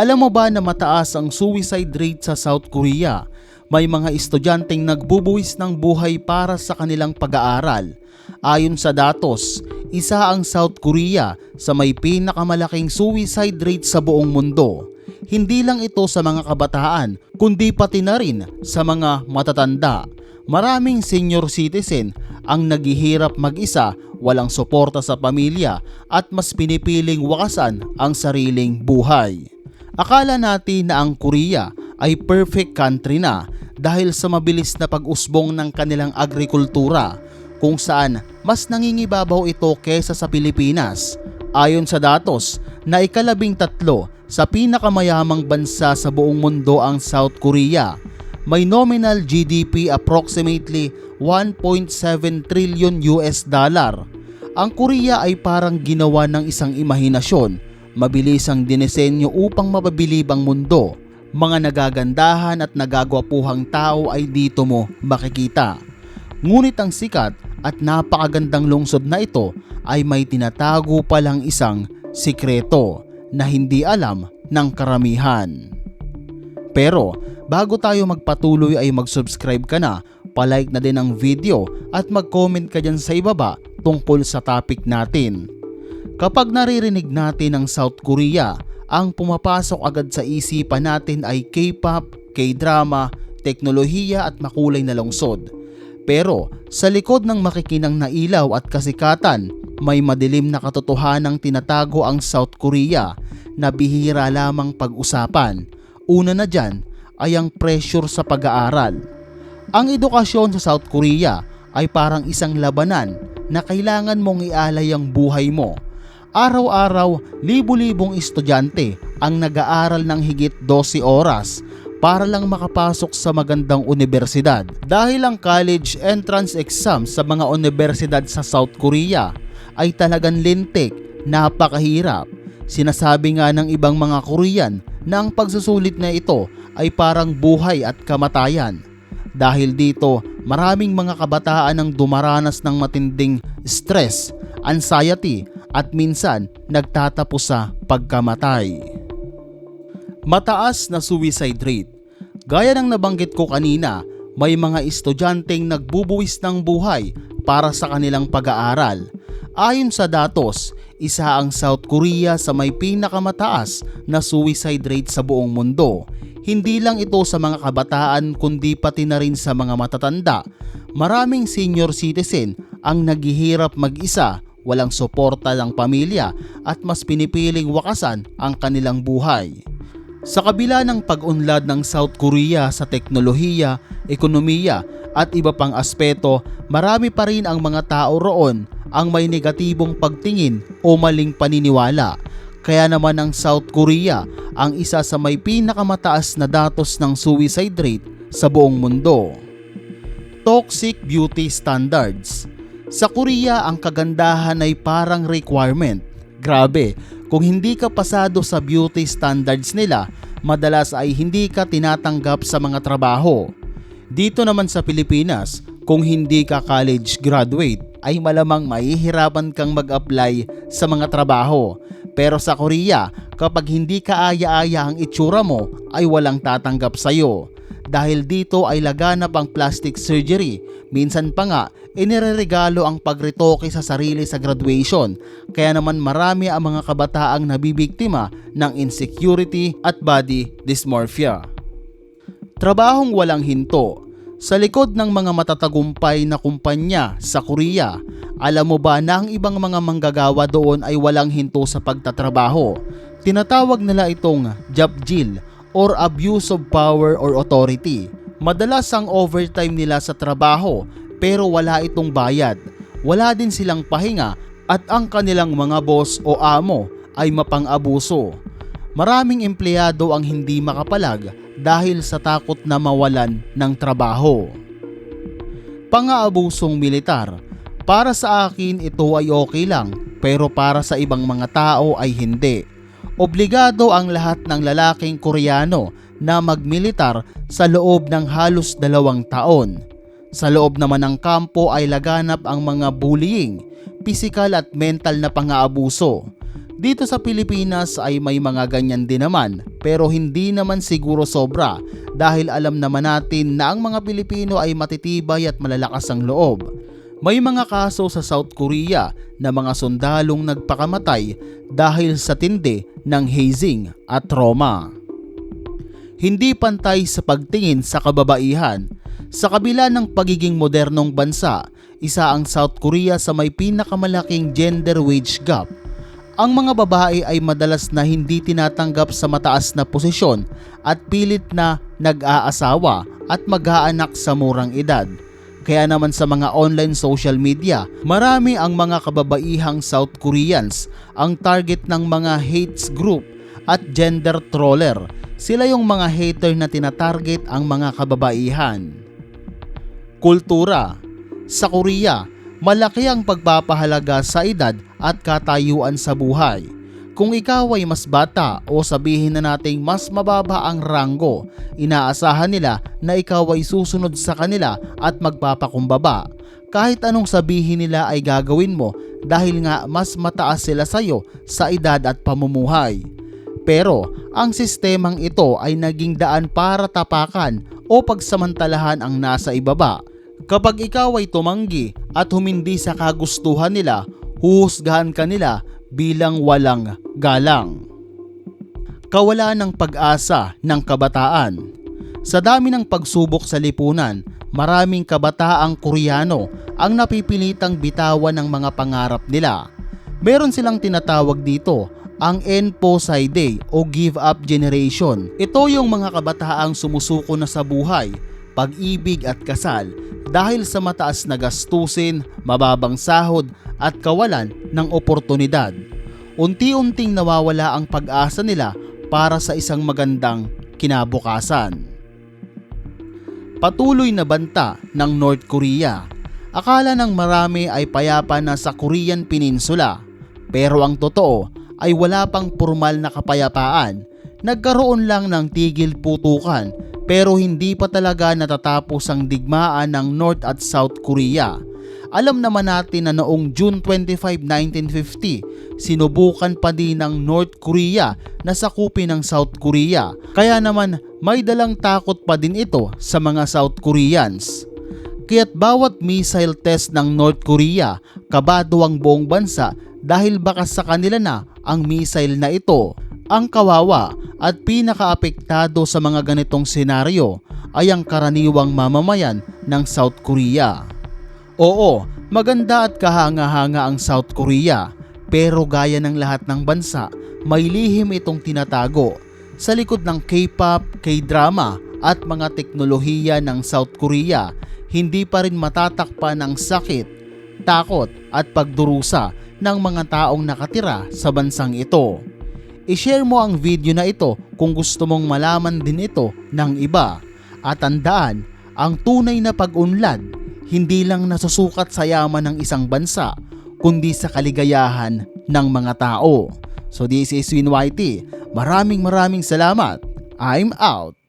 Alam mo ba na mataas ang suicide rate sa South Korea? May mga estudyanteng nagbubuwis ng buhay para sa kanilang pag-aaral. Ayon sa datos, isa ang South Korea sa may pinakamalaking suicide rate sa buong mundo. Hindi lang ito sa mga kabataan, kundi pati na rin sa mga matatanda. Maraming senior citizen ang naghihirap mag-isa, walang suporta sa pamilya at mas pinipiling wakasan ang sariling buhay. Akala natin na ang Korea ay perfect country na dahil sa mabilis na pag-usbong ng kanilang agrikultura kung saan mas nangingibabaw ito kesa sa Pilipinas. Ayon sa datos na ikalabing tatlo sa pinakamayamang bansa sa buong mundo ang South Korea, may nominal GDP approximately 1.7 trillion US dollar. Ang Korea ay parang ginawa ng isang imahinasyon, mabilis ang dinesenyo upang mapabilib ang mundo. Mga nagagandahan at nagagwapuhang tao ay dito mo makikita. Ngunit ang sikat at napakagandang lungsod na ito ay may tinatago palang isang sikreto na hindi alam ng karamihan. Pero bago tayo magpatuloy ay mag-subscribe ka na, palike na din ang video at mag-comment ka dyan sa ibaba tungkol sa topic natin. Kapag naririnig natin ang South Korea, ang pumapasok agad sa isipan natin ay K-pop, K-drama, teknolohiya at makulay na lungsod. Pero sa likod ng makikinang na ilaw at kasikatan, may madilim na katotohanang tinatago ang South Korea na bihira lamang pag-usapan. Una na dyan ay ang pressure sa pag-aaral. Ang edukasyon sa South Korea ay parang isang labanan na kailangan mong ialay ang buhay mo. Araw-araw, libu-libong estudyante ang nag-aaral ng higit 12 oras para lang makapasok sa magandang universidad. Dahil ang college entrance exam sa mga universidad sa South Korea ay talagang lintik, napakahirap. Sinasabi nga ng ibang mga Korean na ang pagsusulit na ito ay parang buhay at kamatayan. Dahil dito, maraming mga kabataan ang dumaranas ng matinding stress, anxiety at minsan nagtatapos sa pagkamatay. Mataas na suicide rate. Gaya ng nabanggit ko kanina, may mga estudyanteng nagbubuwis ng buhay para sa kanilang pag-aaral. Ayon sa datos, isa ang South Korea sa may pinakamataas na suicide rate sa buong mundo. Hindi lang ito sa mga kabataan kundi pati na rin sa mga matatanda. Maraming senior citizen ang naghihirap mag-isa, walang suporta ng pamilya at mas pinipiling wakasan ang kanilang buhay. Sa kabila ng pag-unlad ng South Korea sa teknolohiya, ekonomiya at iba pang aspeto, marami pa rin ang mga tao roon ang may negatibong pagtingin o maling paniniwala. Kaya naman ang South Korea ang isa sa may pinakamataas na datos ng suicide rate sa buong mundo. Toxic Beauty Standards Sa Korea ang kagandahan ay parang requirement. Grabe, kung hindi ka pasado sa beauty standards nila, madalas ay hindi ka tinatanggap sa mga trabaho. Dito naman sa Pilipinas, kung hindi ka college graduate, ay malamang mahihirapan kang mag-apply sa mga trabaho. Pero sa Korea, kapag hindi ka aya-aya ang itsura mo, ay walang tatanggap sa'yo. Dahil dito ay laganap ang plastic surgery. Minsan pa nga, inireregalo ang pagretoke sa sarili sa graduation. Kaya naman marami ang mga kabataang nabibiktima ng insecurity at body dysmorphia. Trabahong walang hinto. Sa likod ng mga matatagumpay na kumpanya sa Korea, alam mo ba na ang ibang mga manggagawa doon ay walang hinto sa pagtatrabaho? Tinatawag nila itong job jill or abuse of power or authority. Madalas ang overtime nila sa trabaho pero wala itong bayad. Wala din silang pahinga at ang kanilang mga boss o amo ay mapang-abuso. Maraming empleyado ang hindi makapalag dahil sa takot na mawalan ng trabaho. Pang-aabusong militar. Para sa akin ito ay okay lang pero para sa ibang mga tao ay hindi. Obligado ang lahat ng lalaking Koreano na magmilitar sa loob ng halos dalawang taon. Sa loob naman ng kampo ay laganap ang mga bullying, pisikal at mental na pang-aabuso. Dito sa Pilipinas ay may mga ganyan din naman pero hindi naman siguro sobra dahil alam naman natin na ang mga Pilipino ay matitibay at malalakas ang loob. May mga kaso sa South Korea na mga sundalong nagpakamatay dahil sa tindi ng hazing at trauma. Hindi pantay sa pagtingin sa kababaihan. Sa kabila ng pagiging modernong bansa, isa ang South Korea sa may pinakamalaking gender wage gap. Ang mga babae ay madalas na hindi tinatanggap sa mataas na posisyon at pilit na nag-aasawa at mag-aanak sa murang edad. Kaya naman sa mga online social media, marami ang mga kababaihang South Koreans ang target ng mga hates group at gender troller. Sila yung mga hater na tinatarget ang mga kababaihan. Kultura Sa Korea, malaki ang pagpapahalaga sa edad at katayuan sa buhay. Kung ikaw ay mas bata o sabihin na nating mas mababa ang ranggo, inaasahan nila na ikaw ay susunod sa kanila at magpapakumbaba. Kahit anong sabihin nila ay gagawin mo dahil nga mas mataas sila sa'yo sa edad at pamumuhay. Pero ang sistemang ito ay naging daan para tapakan o pagsamantalahan ang nasa ibaba. Kapag ikaw ay tumanggi at humindi sa kagustuhan nila, huhusgahan ka nila bilang walang galang. Kawalan ng pag-asa ng kabataan. Sa dami ng pagsubok sa lipunan, maraming kabataang Koreano ang napipilitang bitawan ng mga pangarap nila. Meron silang tinatawag dito ang Enpo Day o Give Up Generation. Ito yung mga kabataang sumusuko na sa buhay, pag-ibig at kasal dahil sa mataas na gastusin, mababang sahod at kawalan ng oportunidad. Unti-unting nawawala ang pag-asa nila para sa isang magandang kinabukasan. Patuloy na banta ng North Korea. Akala ng marami ay payapa na sa Korean Peninsula. Pero ang totoo ay wala pang formal na kapayapaan. Nagkaroon lang ng tigil putukan pero hindi pa talaga natatapos ang digmaan ng North at South Korea. Alam naman natin na noong June 25, 1950, sinubukan pa din ng North Korea na sakupin ng South Korea. Kaya naman may dalang takot pa din ito sa mga South Koreans. Kaya't bawat missile test ng North Korea, kabado ang buong bansa dahil baka sa kanila na ang missile na ito. Ang kawawa at pinakaapektado sa mga ganitong senaryo ay ang karaniwang mamamayan ng South Korea. Oo, maganda at kahanga-hanga ang South Korea pero gaya ng lahat ng bansa, may lihim itong tinatago. Sa likod ng K-pop, K-drama at mga teknolohiya ng South Korea, hindi pa rin matatakpan ang sakit, takot at pagdurusa ng mga taong nakatira sa bansang ito. I-share mo ang video na ito kung gusto mong malaman din ito ng iba. At tandaan, ang tunay na pag-unlad hindi lang nasusukat sa yaman ng isang bansa, kundi sa kaligayahan ng mga tao. So this is Win Whitey. Maraming maraming salamat. I'm out.